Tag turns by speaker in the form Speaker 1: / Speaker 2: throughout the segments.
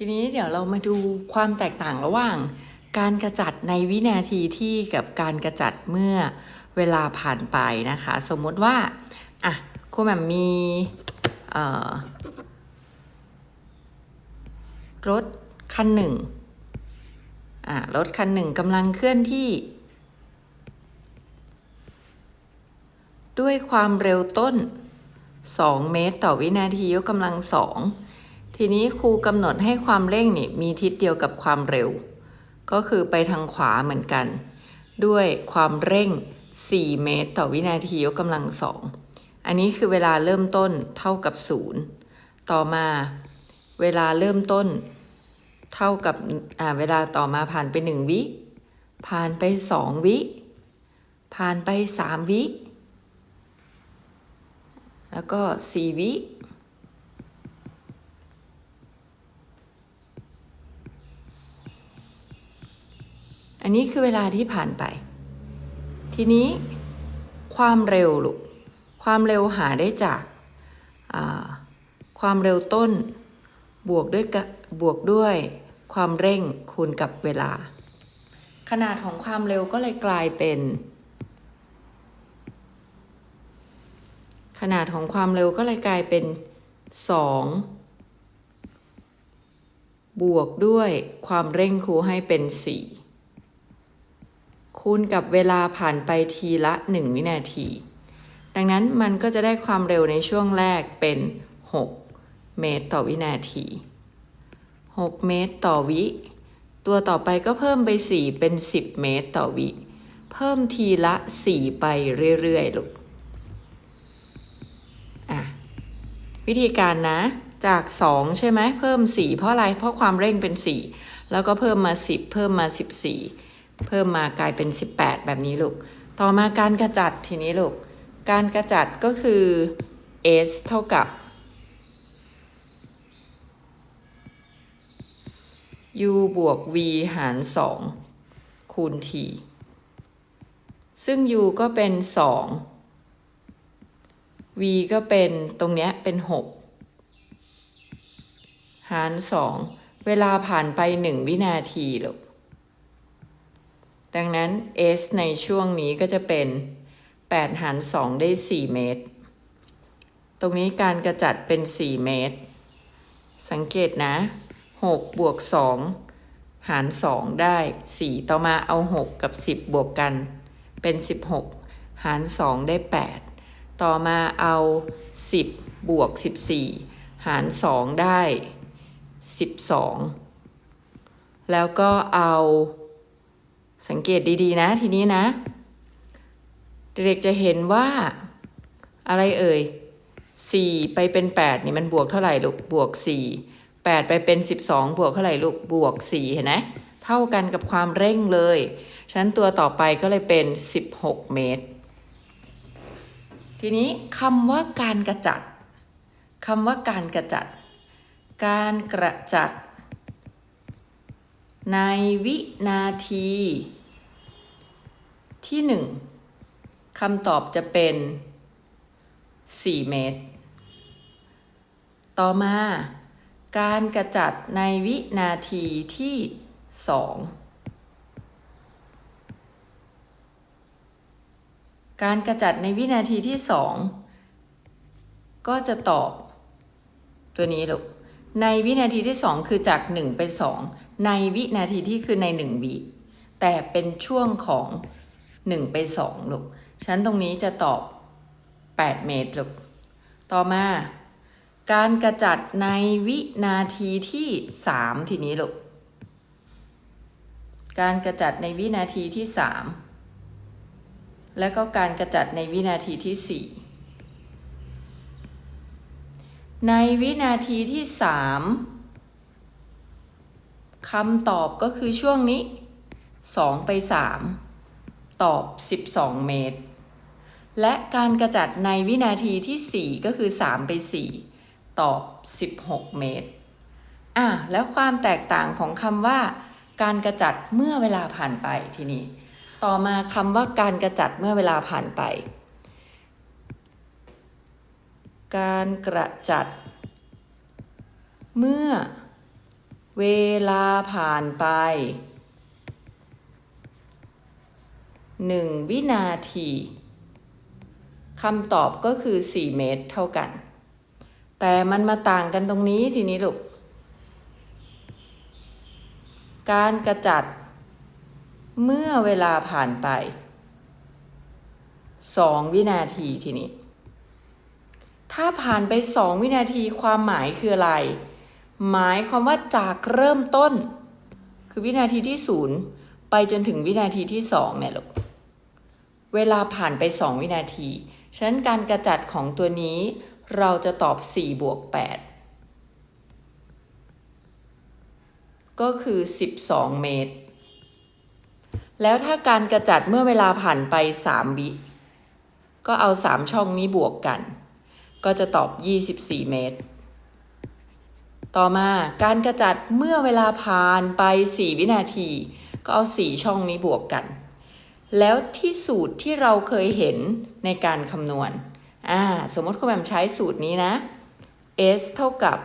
Speaker 1: ทีนี้เดี๋ยวเรามาดูความแตกต่างระหว่าง การกระจัดในวินาทีที่กับการกระจัดเมื่อเวลาผ่านไปนะคะ สมมติว่าอะครูแหม่มีรถคันหนึ่งอะรถคันหนึ่งกำลังเคลื่อนที่ ด้วยความเร็วต้น 2 เมตรต่อวินาทียกกำลังสอง ทีนี้ครูกำหนดให้ความเร่งนี่มีทิศเดียวกับความเร็ว ก็คือไปทางขวาเหมือนกัน ด้วยความเร่ง 4 เมตร ต่อวินาทียกกำลังสองอันนี้คือเวลาเริ่มต้นเท่ากับ 0 ต่อมาเวลาเริ่มต้น เท่ากับเวลาต่อมาผ่านไป 1 วิ ผ่านไป 2 วิ ผ่านไป 3 วิ แล้วก็ 4 วิ อันนี้คือเวลาที่ผ่านไป ทีนี้ความเร็วลูกความเร็วหาได้จากาความเร็วต้นบวกด้วยบวกด้วยความเร่งคูณกับเวลา ขนาดของความเร็วก็เลยกลายเป็น ขนาดของความเร็วก็เลยกลายเป็น 2 บวกด้วยความเร่งครูให้เป็น 4 คูณกับเวลาผ่านไปทีละ 1 วินาที ดังนั้นมันก็จะได้ความเร็วในช่วงแรกเป็น 6 เมตรต่อวินาที 6 เมตรต่อวิ ตัวต่อไปก็เพิ่มไป 4 เป็น 10 เมตรต่อวิ เพิ่มทีละ 4 ไปเรื่อยๆลูกอะวิธีการนะจาก 2 ใช่ไหมเพิ่ม 4 เพราะอะไร เพราะความเร่งเป็น 4 แล้วก็เพิ่มมา 10 เพิ่มมา 14 เพิ่มมากลายเป็น 18 แบบนี้ลูก ต่อมาการกระจัดทีนี้ลูก การกระจัดก็คือ s เท่ากับ u บวก v หาร 2 คูณ t ซึ่ง u ก็เป็น 2 v ก็เป็นตรงเนี้ยเป็น 6 หาร 2 เวลาผ่านไป 1 วินาทีลูก ดังนั้น s ในช่วงนี้ก็จะเป็น 8 หาร 2 ได้ 4 เมตร ตรงนี้การกระจัดเป็น 4 เมตร สังเกตนะ 6 บวก 2 หาร 2 ได้ 4 ต่อมาเอา 6 กับ 10 บวกกัน เป็น 16 หาร 2 ได้ 8 ต่อมาเอา 10 บวก 14 หาร 2 ได้ 12 แล้วก็เอา สังเกตดีๆ นะ ทีนี้นะ เด็กๆจะเห็นว่าอะไรเอ่ย4ไปเป็น8นี่มันบวกเท่าไหร่ลูกบวก4 8ไปเป็น12บวกเท่าไหร่ลูกบวก4เห็นไหมเท่ากันกับความเร่งเลยฉะนั้นตัวต่อไปก็เลยเป็น16เมตร ทีนี้คำว่าการกระจัดคำว่าการกระจัด การกระจัด ในวินาที ที่หนึ่งคำตอบจะเป็น4เมตร ต่อมา การกระจัดในวินาทีที่สองการกระจัดในวินาทีที่สองก็จะตอบ ตัวนี้ลูกในวินาทีที่สองคือจากหนึ่งไปสอง ในวินาทีที่คือในหนึ่งวิแต่เป็นช่วงของหนึ่งไปสองลูกฉันตรงนี้จะตอบ8เมตรลูกต่อมา การกระจัดในวินาทีที่สามทีนี้ลูกการกระจัดในวินาทีที่สามและก็การกระจัดในวินาทีที่สี่ในวินาทีที่สาม คำตอบก็คือช่วงนี้สองไปสามตอบสิบสองเมตร และการกระจัดในวินาทีที่ 4 ก็คือ 3 ไป 4 ตอบ 16 เมตร อะ แล้วความแตกต่างของคำว่า การกระจัดเมื่อเวลาผ่านไปทีนี้ ต่อมาคำว่าการกระจัดเมื่อเวลาผ่านไป การกระจัด เมื่อ เวลาผ่านไปหนึ่งวินาทีคำตอบก็คือ 4 เมตรเท่ากัน แต่มันมาต่างกันตรงนี้ทีนี้ลูก การกระจัด เมื่อเวลาผ่านไป 2 วินาทีทีนี้ ถ้าผ่านไป 2 วินาทีความหมายคืออะไร หมายความว่าจากเริ่มต้น คือวินาทีที่0ไปจนถึงวินาทีที่2เนี่ยลูกเวลาผ่านไป2วินาที ฉะนั้นการกระจัดของตัวนี้ เราจะตอบ4บวก8ก็คือ 12 เมตร แล้วถ้าการกระจัดเมื่อเวลาผ่านไป 3 วิ ก็เอา 3 ช่องนี้บวกกัน ก็จะตอบ 24 เมตร ต่อมาการกระจัดเมื่อเวลาผ่านไป 4 วินาที ก็เอา 4 ช่องนี้บวกกัน แล้วที่สูตรที่เราเคยเห็นในการคำนวณอ่าสมมติคุณแหม่มใช้สูตรนี้นะ s เท่ากับ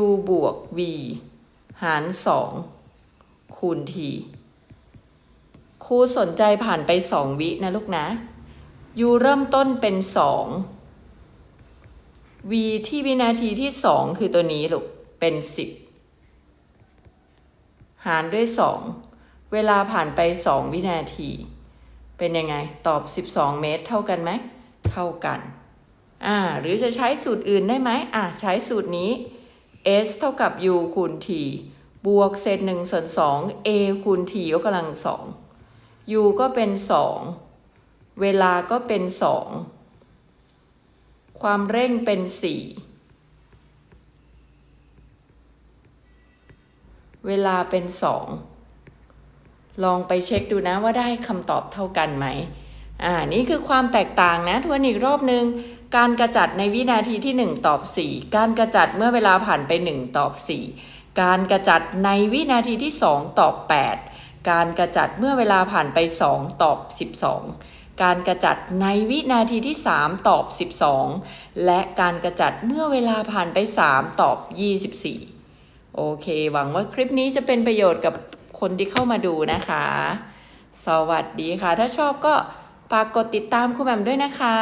Speaker 1: u บวก v หาร 2 คูณ t ครูสนใจผ่านไป 2 วินะลูกนะ u เริ่มต้นเป็น 2 v ที่วินาทีที่2คือตัวนี้ลูก เป็น10หารด้วย2เวลาผ่านไป2วินาที เป็นยังไง ตอบ12เมตรเท่ากันไหม เท่ากัน อ่า หรือจะใช้สูตรอื่นได้ไหมอ่าใช้สูตรนี้ s เท่ากับ u คูณ t บวกเศษ1ส่วน2 a คูณ t ยกกำลัง2 u ก็เป็น2เวลาก็เป็น2 ความเร่งเป็น 4 เวลาเป็น 2 ลองไปเช็คดูนะว่าได้คำตอบเท่ากันไหมอ่านี่คือความแตกต่างนะทวนอีกรอบหนึ่งการกระจัดในวินาทีที่ 1 ตอบ 4 การกระจัดเมื่อเวลาผ่านไป 1 ตอบ 4 การกระจัดในวินาทีที่ 2 ตอบ 8 การกระจัดเมื่อเวลาผ่านไป 2 ตอบ 12 การกระจัดในวินาทีที่ 3 ตอบ 12 และการกระจัดเมื่อเวลาผ่านไป 3 ตอบ 24 โอเค หวังว่าคลิปนี้จะเป็นประโยชน์กับคนที่เข้ามาดูนะคะ สวัสดีค่ะ ถ้าชอบก็ฝากกดติดตามคุณแหม่มด้วยนะคะ